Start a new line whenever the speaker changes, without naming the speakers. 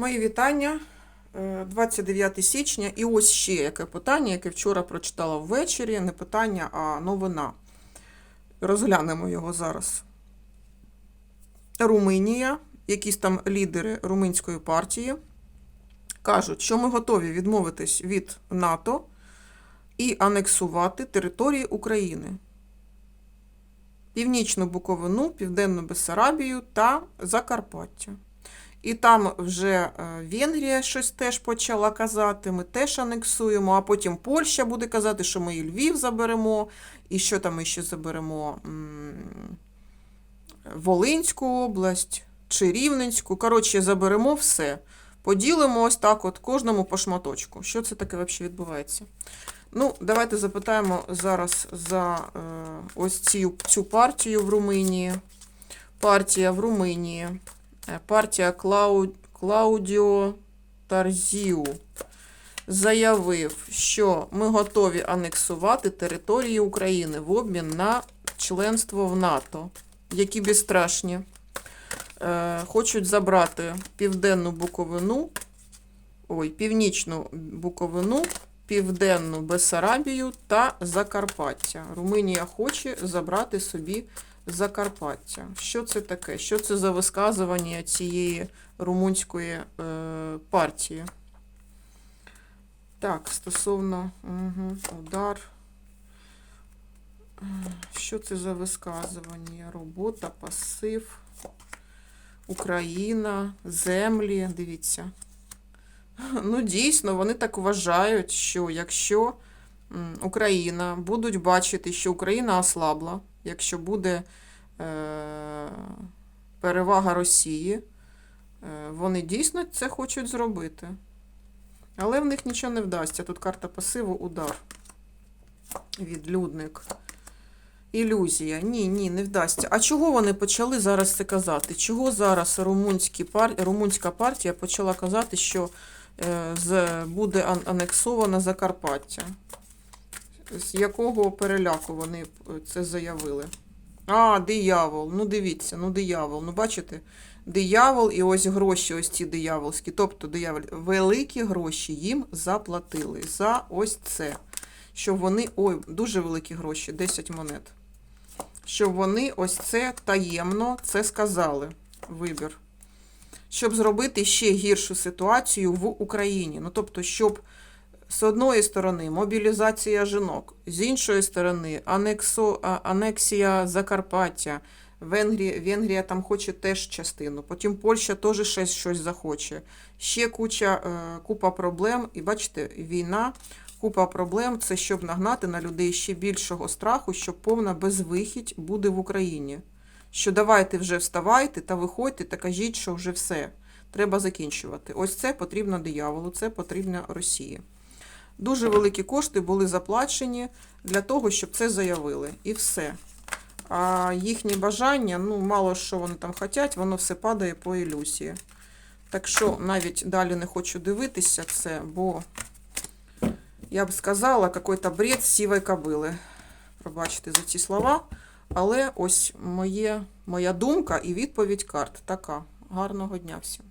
Мої вітання. Е, 29 січня. І ось ще яке питання, яке вчора прочитала ввечері. Не питання, а новина. Розглянемо його зараз. Румунія, якісь там лідери румунської партії, кажуть, що ми готові відмовитись від НАТО і анексувати території України. Північну Буковину, Південну Бессарабію та Закарпаття. І там вже е, Венгрія щось теж почала казати, ми теж анексуємо, а потім Польща буде казати, що ми і Львів заберемо, і що там ми ще заберемо Волинську область чи Рівненську. Коротше, заберемо все. Поділимо ось так, от кожному по шматочку. Що це таке взагалі відбувається? Ну, давайте запитаємо зараз за е, ось цю, цю партію в Румунії. Партія в Румунії. Е, Партія Клау... Клаудіо Тарзіу заявив, що ми готові анексувати території України в обмін на членство в НАТО, які безстрашні. Е, хочуть забрати південну Буковину, ой, північну Буковину, південну Бесарабію та Закарпаття. Румунія хоче забрати собі Закарпаття. Що це таке? Що це за висказування цієї румунської е, партії? Так, стосовно угу, удар. Що це за висказування? Робота, пасив, Україна, землі. Дивіться. Ну, дійсно, вони так вважають, що якщо Україна будуть бачити, що Україна ослабла, якщо буде е, перевага Росії, е, вони дійсно це хочуть зробити. Але в них нічого не вдасться. Тут карта пасиву, удар. Відлюдник. Ілюзія. Ні, ні, не вдасться. А чого вони почали зараз це казати? Чого зараз пар... румунська партія почала казати, що е, з... буде ан- анексовано Закарпаття? З якого переляку вони е, це заявили? А, диявол. Ну дивіться, ну диявол. Ну бачите? Диявол і ось гроші, ось ці дияволські. Тобто диявол, великі гроші їм заплатили за ось це. Щоб вони, ой, дуже великі гроші, 10 монет. Щоб вони ось це таємно це сказали. Вибір. Щоб зробити ще гіршу ситуацію в Україні. Ну, тобто, щоб з одної сторони мобілізація жінок, з іншої сторони анексо, анексія Закарпаття, Венгрія, Венгрія там хоче теж частину, потім Польща теж щось, щось захоче. Ще куча, е, купа проблем. І бачите, війна, купа проблем це щоб нагнати на людей ще більшого страху, що повна безвихідь буде в Україні. Що давайте вже вставайте та виходьте та кажіть, що вже все. Треба закінчувати. Ось це потрібно дияволу, це потрібно Росії. Дуже великі кошти були заплачені для того, щоб це заявили. І все. А їхні бажання, ну, мало що вони там хочуть, воно все падає по ілюзії. Так що навіть далі не хочу дивитися це, бо я б сказала, якийсь бред сівої кобили. Пробачте за ці слова. Але ось моє, моя думка і відповідь карт така. Гарного дня всім.